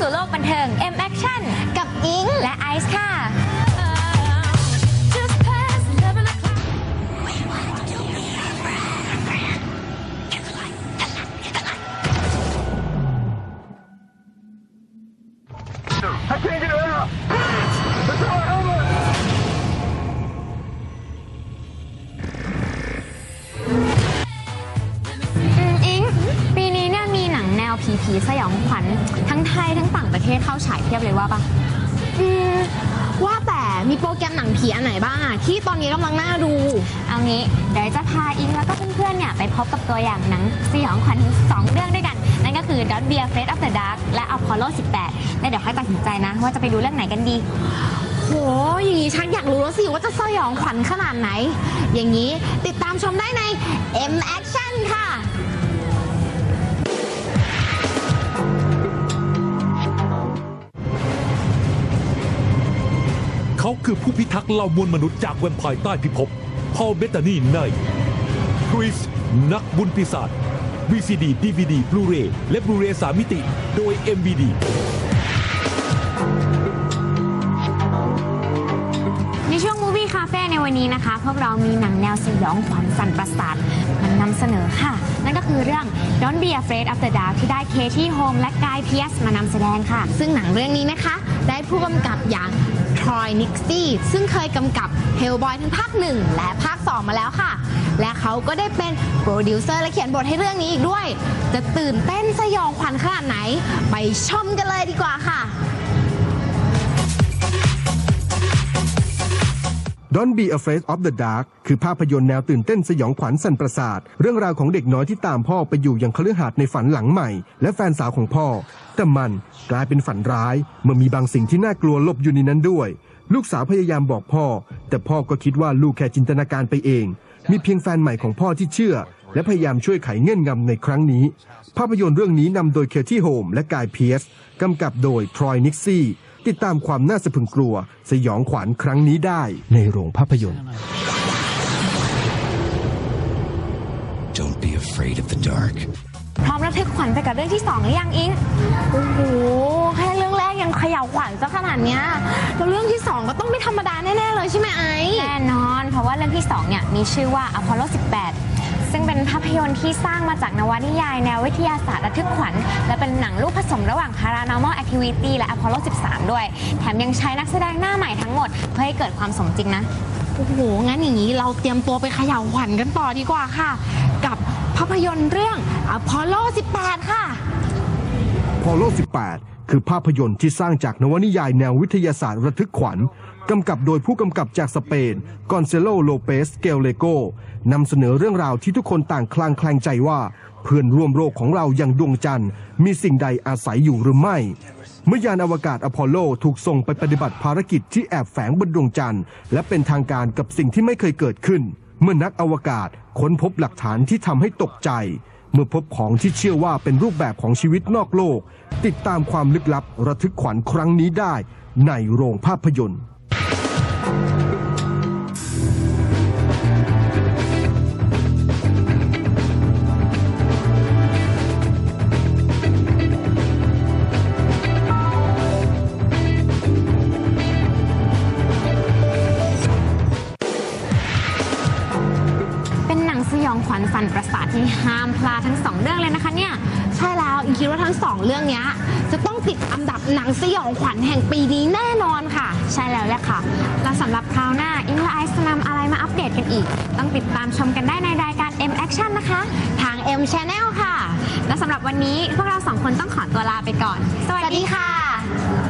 สู่โลกบันเทิง M Action กับอิงและไอซ์ค่ะ ผีผีๆสยองขวัญทั้งไทยทั้งต่างประเทศเข้าฉายเพียบเลยว่าปะอืมว่าแต่มีโปรแกรมหนังผีอันไหนบ้างอะที่ตอนนี้กำลังน่าดู เอางี้เดี๋ยวจะพาอิงแล้วก็เพื่อนๆเนี่ยไปพบกับตัวอย่างหนังสยองขวัญถึงสองเรื่องด้วยกัน นั่นก็คือ Don't Be Afraid of the Dark และ Apollo 18 แล้วเดี๋ยวค่อยตัดสินใจนะ ว่าจะไปดูเรื่องไหนกันดี โห อย่างนี้ฉันอยากรู้แล้วสิว่าจะสยองขวัญขนาดไหน อย่างนี้ติดตามชมได้ใน M Action ค่ะ เขาคือผู้พิทักษ์เหล่ามวลมนุษย์จากแวมไพร์ใต้พิภพพอลเบตานีในคริสนักบุญปีศาจ VCD DVD Blu-ray และ Blu-ray 3มิติ โดย MVD ในช่วง Movie Cafe ในวันนี้นะคะ พวกเรามีหนังแนวสยองขวัญสั่นประสาทมันนำเสนอค่ะ นั่นก็คือเรื่อง Don't Be Afraid of the Dark ที่ได้เคที่โฮมและกายเพียสมานำแสดงค่ะ ซึ่งหนังเรื่องนี้นะคะ ได้ผู้กำกับอย่าง ทรอยนิกซี่ซึ่งเคยกำกับ Hellboy ทั้งภาค 1 และภาค 2 มาแล้วค่ะ และเขาก็ได้เป็นโปรดิวเซอร์และเขียนบทให้เรื่องนี้อีกด้วย จะตื่นเต้นสยองขวัญขนาดไหน ไปชมกันเลยดีกว่าค่ะ Don't be afraid of the dark คือภาพยนตร์แนวตื่นเต้นสยองขวัญสันประสาท เรื่องราวของเด็กน้อยที่ตามพ่อไปอยู่ยังคฤหาสน์ในฝันหลังใหม่ และแฟนสาวของพ่อ แต่มันกลายเป็นฝันร้าย เมื่อมีบางสิ่งที่น่ากลัวหลบอยู่ในนั้นด้วย ลูกสาวพยายามบอกพ่อ แต่พ่อก็คิดว่าลูกแค่จินตนาการไปเอง มีเพียงแฟนใหม่ของพ่อที่เชื่อ และพยายามช่วยไขเงื่อนงำในครั้งนี้ ภาพยนตร์เรื่องนี้นำโดยเคที่โฮมและกายเพียสกำกับโดยทรอยนิกซี่ ติดตามความน่าสะพรึงกลัว สยองขวัญครั้งนี้ได้ในโรงภาพยนตร์ Don't be afraid of the dark. พร้อมระทึกขวัญไปกับเรื่องที่2หรือยังอิงโอ้โหแค่เรื่องแรกยังเขย่าขวัญซะขนาดเนี้ยแล้วเรื่องที่2ก็ต้องไม่ธรรมดาแน่ๆเลยใช่ไหมไอ้แน่นอน เพราะว่าเรื่องที่2เนี่ยมีชื่อว่า Apollo 18ซึ่งเป็น ภาพยนตร์ที่สร้างมาจากนวนิยายแนววิทยาศาสตร์ระทึกขวัญ และเป็นหนังลูกผสมระหว่าง Paranormal Activity และ Apollo 13 ด้วย แถมยังใช้นักแสดงหน้าใหม่ทั้งหมด เพื่อให้เกิดความสมจริงนะ โอ้โห งั้นอย่างนี้เราเตรียมตัวไปเขย่าขวัญกันต่อดีกว่าค่ะ กับภาพยนตร์เรื่อง Apollo 18 ค่ะพอโล18 คือภาพยนตร์ที่สร้างจากนวนิยายแนววิทยาศาสตร์ระทึกขวัญกำกับโดยผู้กำกับจากสเปนกอนเซโลโลเปสเกลเลโกนำเสนอเรื่องราวที่ทุกคนต่างคลางแคลงใจว่า เพื่อนร่วมโลกของเราอย่างดวงจันทร์ มีสิ่งใดอาศัยอยู่หรือไม่ เมื่อยานอวกาศอพอลโลถูกส่งไปปฏิบัติภารกิจที่แอบแฝงบนดวงจันทร์ และเป็นทางการกับสิ่งที่ไม่เคยเกิดขึ้น เมื่อนักอวกาศค้นพบหลักฐานที่ทำให้ตกใจ เมื่อพบของที่เชื่อว่าเป็นรูปแบบของชีวิตนอกโลก ติดตามความลึกลับระทึกขวัญครั้งนี้ได้ในโรงภาพยนตร์ ฟันประสาทที่ห้ามพลาดทั้งสองเรื่องเลยนะคะเนี่ยใช่แล้วอิงคิดว่าทั้งสองเรื่องเนี้ยจะต้องติดอันดับหนังสยองขวัญแห่งปีนี้แน่นอนค่ะ ใช่แล้วแหละค่ะ แล้วสำหรับคราวหน้าอิงและไอซ์จะนำอะไรมาอัปเดตกันอีก ต้องติดตามชมกันได้ในรายการ M Action นะคะ ทาง M Channel ค่ะ และสำหรับวันนี้พวกเราสองคนต้องขอตัวลาไปก่อน สวัสดีค่ะ